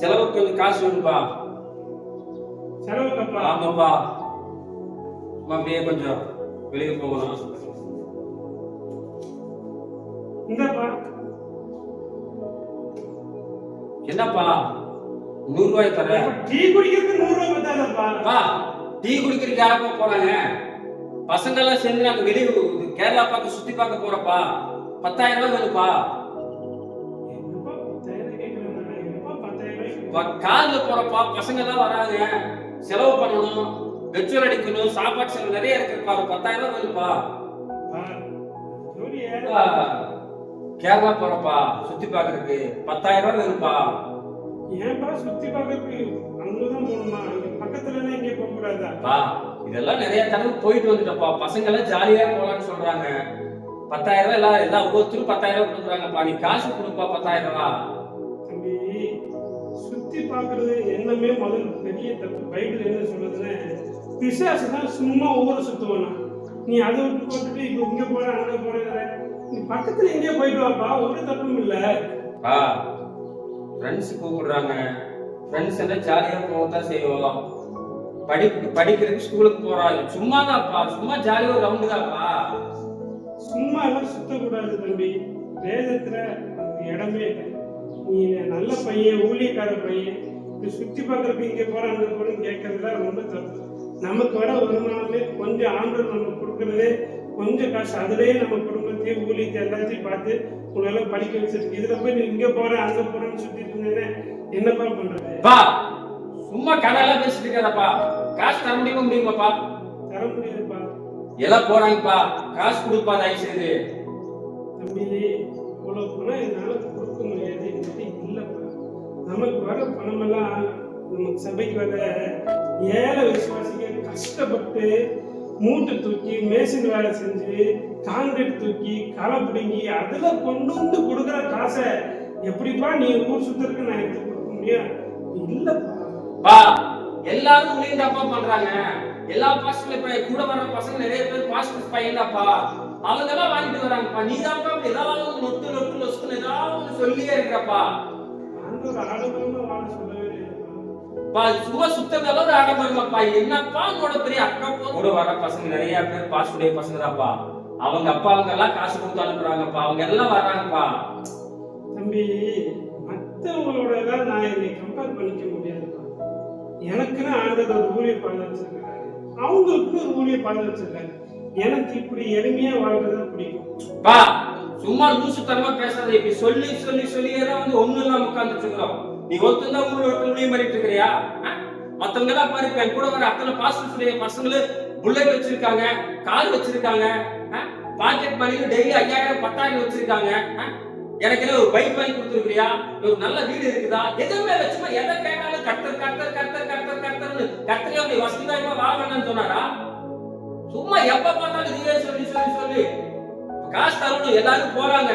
செலவுக்கு கொஞ்சம் காசு வேணும்பா. செலவுக்கப்பா ஆமாப்பா. அப்படியே கொஞ்சம் வெளியே போகணும் என்னப்பா? நூறு ரூபாய் தரேன் டீ குடிக்கிறதுக்கு நூறு ரூபாய் டீ குடிக்கிறதுக்கு யாரப்பா போறாங்க? பசங்க எல்லாம் சேர்ந்து நாங்க வெளியே கேரளா பார்க்க சுத்தி பார்க்க போறப்பா. பத்தாயிரம் ரூபாய் வேணும்ப்பா. கார்ல போறப்பா பசங்க எல்லாம் வராங்க. செலவு பண்ணணும் வெச்சுவல் அடிக்கணும் சாப்பாடு செலவு நிறைய இருக்குப்பா. பத்தாயிரம் ரூபாய் வேணும்ப்பா. பா, ஜோடி ஏழு. அப்பா, கேரளா போறப்பா சுத்தி பார்க்கறதுக்கு பத்தாயிரம் ரூபாய் வேணும்ப்பா. ஏன்பா சுத்தி பார்க்கறதுக்கு அங்கதான் போகணுமா? பக்கத்துல போக கூடாதா? பா இதெல்லாம் நிறைய தடவை போயிட்டு வந்துட்டப்பா பசங்க எல்லாம் ஜாலியா போலாம்னு சொல்றாங்க. பத்தாயிரம் ரூபாய் எல்லாம் எல்லாம் ஒவ்வொருத்தரும் பத்தாயிரம் ரூபாய் கொடுக்குறாங்கப்பா. நீ காசு கொடுப்பா பத்தாயிரம் ரூபாய் பார்க்கறது என்னமே முதல் பெரிய தப்பு பைபிள் என்ன சொல்றதுன்னு பிசாசு தான் சும்மா ஊரை சுத்துவானா? நீ அதை விட்டு போட்டுட்டு இப்போ இங்க போற அங்க போற நீ பக்கத்துல எங்கேயோ போயிட்டு வாப்பா ஒரு தப்பும் இல்ல. பா ஃப்ரெண்ட்ஸ் கூப்பிடுறாங்க. ஃப்ரெண்ட்ஸ் எல்லாம் ஜாலியா போகத்தான் செய்வோம் படிப்பு படிக்கிறதுக்கு ஸ்கூலுக்கு போறாங்க சும்மா தான்ப்பா சும்மா ஜாலியா ரவுண்டு தான்ப்பா. சும்மா எல்லாம் சுத்தக்கூடாது தம்பி. வேதத்துல இடமே இல்லை. நீ நல்ல பையன் ஊழியக்கார பையன் சுத்தி பார்க்கறதுக்கு இங்க போற அங்க போறேன்னு கேட்கறதுல ரொம்ப தப்பு. நமக்கு வர வருமானமே கொஞ்சம் ஆண்டவர் நமக்கு கொடுக்கறதே கொஞ்சம் காசு. அதுலயே நம்ம குடும்பத்தையும் ஊழியத்தை எல்லாத்தையும் பார்த்து உங்களால படிக்க வச்சிருக்கு. இதுல போய் நீ இங்க போற அங்க போறேன்னு சுத்திட்டு இருந்தேன்னு என்னப்பா பண்றது? பா சும்மா கதையெல்லாம் பேசிட்டு இருக்காதப்பா. காசு தர முடியுமா முடியுமாப்பா? தர முடியாதுப்பா. எல்லாம் போறாங்கப்பா. காசு கொடுப்பா தயவு செய்து தம்பி இவ்வளவு பணம் என்னால கொடுக்க முடியாது என்கிட்ட இல்லப்பா நமக்கு வர பணமெல்லாம் நமக்கு சபைக்கு வர ஏழை விசுவாசிக்க கஷ்டப்பட்டு மூட்டை தூக்கி மேசின் வேலை செஞ்சு காங்கிரீட் தூக்கி களை பிடுங்கி அதுல கொண்டு வந்து கொடுக்குற காசை எப்படிப்பா நீ ஊர் சுத்தருக்கு நான் எடுத்து கொடுக்க முடியும்? இல்லப்பா. எல்லாரும் ஊழியம் தப்பா பண்றாங்க. எல்லா பாஸ்டர்ல இப்ப கூட வர பசங்க நிறைய பேர் பாஸ்டர் பையன் தான்ப்பா அவங்க எல்லாம் வாங்கிட்டு வராங்கப்பா. நீ தான்ப்பா இப்படி ஏதாவது ஒண்ணு நொட்டு நொட்டு நொசுக்குன்னு ஏதாவது சொல்லியே இருக்கிறப்பா. ஆண்டவர் ஆடம்பரமா வாழ சொல்லவே பா சும்மா சுத்ததால ஒரு ஆடம்பரமாப்பா. என்னப்பா உன்னோட பெரிய அக்கா போ கூட வர பசங்க நிறைய பேர் பாசுடைய பசங்க தான்ப்பா அவங்க அப்பா அவங்க எல்லாம் காசு கொடுத்து அனுப்புறாங்கப்பா. அவங்க எல்லாம் வர்றாங்கப்பா. தம்பி மற்றவங்களோட எல்லாம் நான் என்னை கம்பேர் பண்ணிக்க முடியாதுப்பா. எனக்குன்னு ஆண்டவர் ஒரு ஊழிய பாடம் வச்சிருக்காரு அவங்களுக்கு ஒரு ஊழிய பாடம் வச்சிருக்காரு எனக்கு இப்படி எளிமையா வாழ்றது பிடிக்கும். பா சும்மா லூசுத்தனமா பேசாத இப்படி சொல்லி சொல்லி சொல்லியே தான் வந்து ஒண்ணு இல்லாம உட்கார்ந்துட்டு இருக்கிறோம். நீ ஒருத்தன் தான் ஊர்ல ஒருத்தன் ஊழியம் பண்ணிட்டு இருக்கிறியா? ஆ? மத்தவங்க எல்லாம் பாரு என் கூட வர அத்தனை பாஸ்டர்ஸ் பசங்களும் புல்லட் வச்சிருக்காங்க கார் வச்சிருக்காங்க பாக்கெட் மணி டெய்லி ஐயாயிரம் பத்தாயிரம் வச்சிருக்காங்க ஆ? எனக்கு என்ன ஒரு பைக் வாங்கி கொடுத்துருக்கியா ஒரு நல்ல வீடு இருக்குதா? எதுவுமே வச்சுமா எதை கேட்டாலும் கர்த்தர் கர்த்தர் கர்த்தர் கர்த்தர் கர்த்தர்னு கர்த்தரே அப்படி வசதி வாய்ப்பா வாழ சொன்னாரா? எப்ப பார்த்தாலும் இதே சொல்லி சொல்லி சொல்லி. காசு தரணும் எல்லாரும் போறாங்க.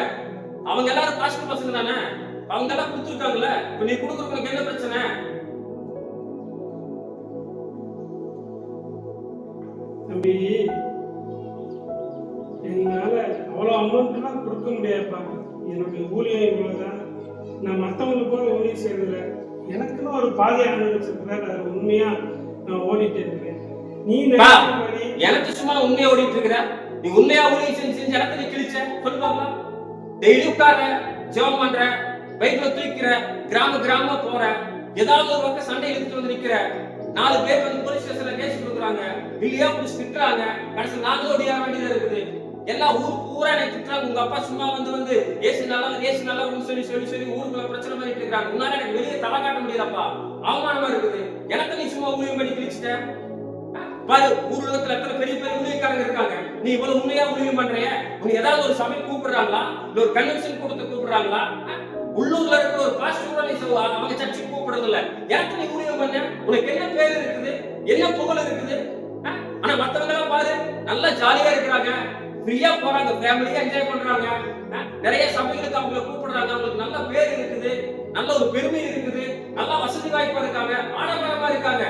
அவங்க எல்லாரும் பாஸ்டர் பசங்க தானே? அவங்க எல்லாம் கொடுத்துருக்காங்கல்ல? இப்ப நீ கொடுக்குறவங்களுக்கு என்ன பிரச்சனை? தம்பி என்னால அவ்வளோ அமௌண்ட்லாம் கொடுக்க முடியாதுப்பா. என்னுடைய ஊழியம் இவ்வளவுதான். நான் மற்றவங்களுக்கு கூட ஊழியம் செய்யறதில்ல. எனக்குன்னு ஒரு பாதை ஆண்டு வச்சிருக்கிறார் அது உண்மையா நான் ஓடிட்டு இருக்கேன். நீ எனக்கு சும்மா உண்மையா ஓடிட்டு இருக்கிற? நீ உண்மையா ஊழியம் செஞ்சு செஞ்சு எனக்கு நீ கிழிச்ச? சொல்லு பாக்கலாம் டெய்லி உட்கார ஜெபம் பண்ற பைக்ல தூக்கிற கிராம கிராம போற ஏதாவது ஒரு பக்கம் சண்டை இழுத்துட்டு வந்து நிக்கிற. நாலு பேர் வந்து போலீஸ் ஸ்டேஷன்ல கேஸ் கொடுக்குறாங்க. இல்லையா புடிச்சு திட்டுறாங்க. கடைசி நாங்களும் ஓடியாக வேண்டியதா இருக்குது. எல்லாம் ஊர் பூரா எனக்கு திட்டுறாங்க. உங்க அப்பா சும்மா வந்து வந்து ஏசி நல்லா ஏசி நல்லா சொல்லி சொல்லி சொல்லி ஊருக்குள்ள பிரச்சனை பண்ணிட்டு இருக்காங்க உன்னால எனக்கு வெளியே தலை காட்ட முடியாதப்பா. அவமானமா இருக்குது. எனக்கு நீ சும்மா ஊழியம் பண்ணி கிழிச்சிட்ட? பாரு ஊர் உலகத்துல எத்தனை பெரிய பெரிய ஊழியக்காரங்க இருக்காங்க? நீ இவ்வளவு உண்மையா ஊழியம் பண்றிய? உனக்கு ஏதாவது ஒரு சபை கூப்பிடுறாங்களா? இல்ல ஒரு கன்வென்ஷன் கூட்டத்தை கூப்பிடுறாங்களா? உள்ளூர்ல இருக்கிற ஒரு பாஸ்டர் சொல்லுவா, அவங்க சர்ச்சுக்கு கூப்பிடுறது இல்ல ஏன் நீ ஊழியம் பண்ண? உனக்கு என்ன பேர் இருக்குது? என்ன புகழ் இருக்குது? ஆனா மத்தவங்க எல்லாம் பாரு நல்லா ஜாலியா இருக்கிறாங்க. ஃப்ரீயா போறாங்க ஃபேமிலியா என்ஜாய் பண்றாங்க. நிறைய சபைகளுக்கு அவங்களை கூப்பிடுறாங்க. அவங்களுக்கு நல்ல பேர் இருக்குது நல்ல ஒரு பெருமை இருக்குது நல்லா வசதி வாய்ப்பா இருக்காங்க ஆடம்பரமா இருக்காங்க.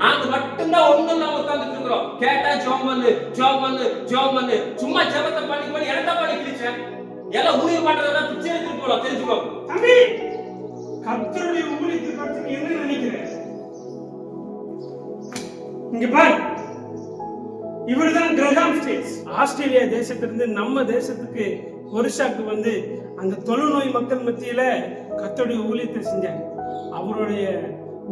நாங்க மட்டும்தான் ஒண்ணு இல்லாம உட்கார்ந்துட்டு இருக்கிறோம் கேட்டா ஜோம் பண்ணு ஜோம் பண்ணு ஜோம் பண்ணு சும்மா ஜபத்தை பண்ணி பண்ணி இடத்த பண்ணி கிழிச்சேன். எல்லாம் ஊழிய பண்றதா பிச்சை எடுத்துட்டு போலாம். தெரிஞ்சுக்கோ. தம்பி கர்த்தருடைய ஊழியத்தை குறித்து என்ன நினைக்கிறேன் இங்க பாரு. இவர்தான் கிரகாம் ஸ்டேட்ஸ் ஆஸ்திரேலியா தேசத்திலிருந்து நம்ம தேசத்துக்கு ஒரிசாக்கு வந்து அந்த தொழுநோய் மக்கள் மத்தியில கத்தோடைய ஊழியத்தை செஞ்சாங்க அவருடைய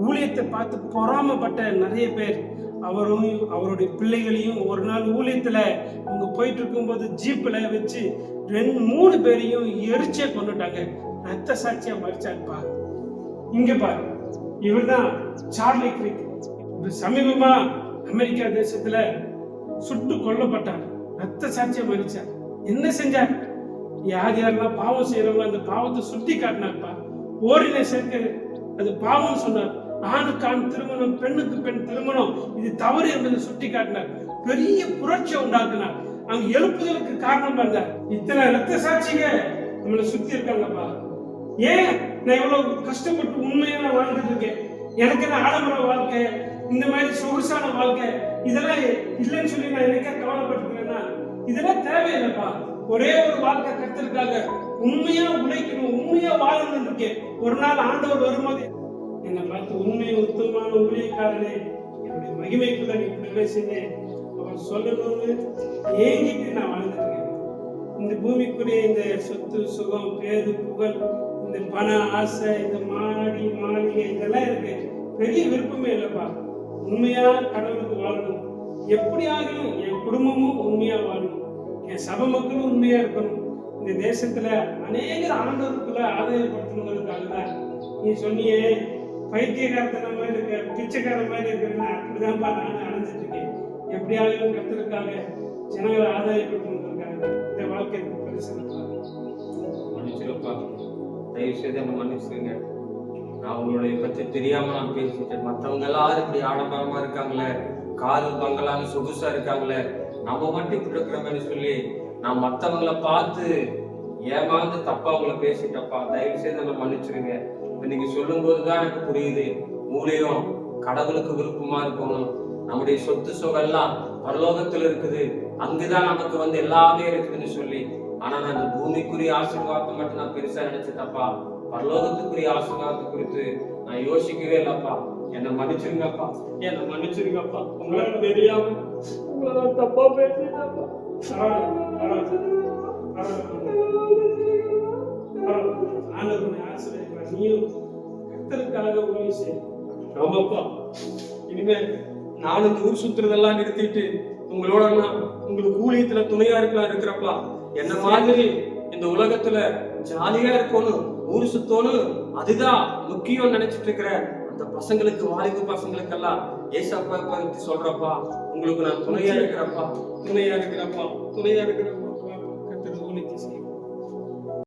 ஊழியத்தை பார்த்து பொறாமப்பட்ட நிறைய பேர். அவரும் அவருடைய பிள்ளைகளையும் ஒரு நாள் ஊழியத்துல அவங்க போயிட்டு இருக்கும்போது ஜீப்பில் வச்சு ரெண்டு மூணு பேரையும் எரிச்சே கொண்டுட்டாங்க. ரத்த சாட்சியா மறிச்சாருப்பா. இங்கே பாரு இவர்தான் சார்லி கிரிக். சமீபமாக சமீபமா அமெரிக்கா தேசத்துல சுட்டு கொல்லப்பட்டார். ரத்த சாட்சியாக மறிச்சார். என்ன செஞ்சார்? யார் யாரெல்லாம் பாவம் செய்யறவங்க அந்த பாவத்தை சுட்டி காட்டினார்ப்பா ஓரினை சேர்க்க அது பாவம் சொன்னார். ஆணுக்கு ஆண் திருமணம் பெண்ணுக்கு பெண் திருமணம். இது தவறு என்பதை சுட்டி காட்டினார் பெரிய புரட்சியை உண்டாக்குனார். அங்க எழுப்புதலுக்கு காரணம் இருந்தார் இத்தனை ரத்த சாட்சிங்க. நம்மளை சுத்தி இருக்காங்கப்பா. ஏன் நான் எவ்வளவு கஷ்டப்பட்டு உண்மையா நான் வாழ்ந்துட்டு இருக்கேன்? எனக்கு என்ன ஆடம்பர வாழ்க்கை? இந்த மாதிரி சொகுசான வாழ்க்கை? இதெல்லாம் இல்லைன்னு சொல்லி நான் எனக்கே கவலைப்பட்டுக்கிறேன்னா இதெல்லாம் தேவையில்லைப்பா. ஒரே ஒரு வாழ்க்கை கத்திருக்காங்க உண்மையா உழைக்கணும் உண்மையா வாழணும்னு இருக்கேன். ஒரு நாள் ஆண்டவர் வரும்போது என்னை பார்த்து உண்மை உத்தமமான ஊழியக்காரனே என்னுடைய மகிமைக்குள்ள நீ பிரவேசினேன் அவன் அவர் சொல்லணும்னு ஏங்கிட்டு நான் வாழ்ந்துட்டு இந்த பூமிக்குரிய இந்த சொத்து சுகம் பேரு புகழ் இந்த பண ஆசை இந்த மாடி மாளிகை இதெல்லாம் இருக்கு. பெரிய விருப்பமே இல்லைப்பா. உண்மையா கடவுளுக்கு வாழணும். எப்படி ஆகணும் என் குடும்பமும் உண்மையா வாழணும். என் சபை மக்களும் உண்மையா இருக்கணும். இந்த தேசத்துல அநேக ஆண்டவருக்குள்ள ஆதாயப்படுத்தணுங்கிறதுக்காக தான் நீ சொன்னியே பைத்தியகாரத்தன மாதிரி இருக்க பிச்சைக்கார மாதிரி இருக்கிறேன் அப்படிதான்ப்பா நான் அடைஞ்சிட்டு இருக்கேன் எப்படியாவது கத்துறதுக்காக ஜனங்களை ஆதாயப்படுத்தணுங்கிறதுக்காக இந்த வாழ்க்கை பெருசு மன்னிச்சிருப்பா. தயவு செய்து என்ன மன்னிச்சிருங்க. நான் உங்களுடைய பற்றி தெரியாம நான் பேசிட்டேன். மற்றவங்க எல்லாரும் இப்படி ஆடம்பரமா இருக்காங்களே காரு பங்களான்னு சொகுசா இருக்காங்களே நம்ம மட்டும் இப்படி இருக்கிறோமேன்னு சொல்லி நான் மற்றவங்களை பார்த்து ஏமாந்து தப்பா அவங்கள பேசிட்டப்பா தயவு செய்து என்ன மன்னிச்சிருங்க. நீங்க சொல்லும் போதுதான் எனக்கு புரியுது. மூலியம் கடவுளுக்கு விருப்பமா இருக்கணும். நம்முடைய சொத்து சுகெல்லாம் பரலோகத்துல இருக்குது. அங்குதான் நமக்கு வந்து எல்லாமே இருக்குதுன்னு சொல்லி. ஆனா நான் இந்த பூமிக்குரிய ஆசீர்வாதத்தை மட்டும் நான் பெருசா நினைச்சிட்டப்பா பரலோகத்துக்குரிய ஆசீர்வாதத்தை குறித்து நான் யோசிக்கவே இல்லப்பா. என்னை மன்னிச்சிருங்கப்பா. என்னை மன்னிச்சிருங்கப்பா. உங்களுக்கு தெரியாம உங்களை தப்பா பேசிட்டப்பா கத்தருக்காக ஊழியம் செய் ஆமாப்பா இனிமே இந்த ஊர் சுத்துறதெல்லாம் நிறுத்திட்டு உங்களோட நான் உங்களுக்கு ஊழியத்துல துணையா இருக்கலாம் இருக்கிறப்பா. என்ன மாதிரி இந்த உலகத்துல ஜாலியா இருக்கணும் ஊர் சுத்தணும் அதுதான் முக்கியம் நினைச்சிட்டு இருக்கிற அந்த பசங்களுக்கு வாலிப பசங்களுக்கெல்லாம் ஏசப்பா பத்தி சொல்றப்பா உங்களுக்கு நான் துணையா இருக்கிறப்பா துணையா இருக்கிறப்பா துணையா இருக்கிறப்பா செய்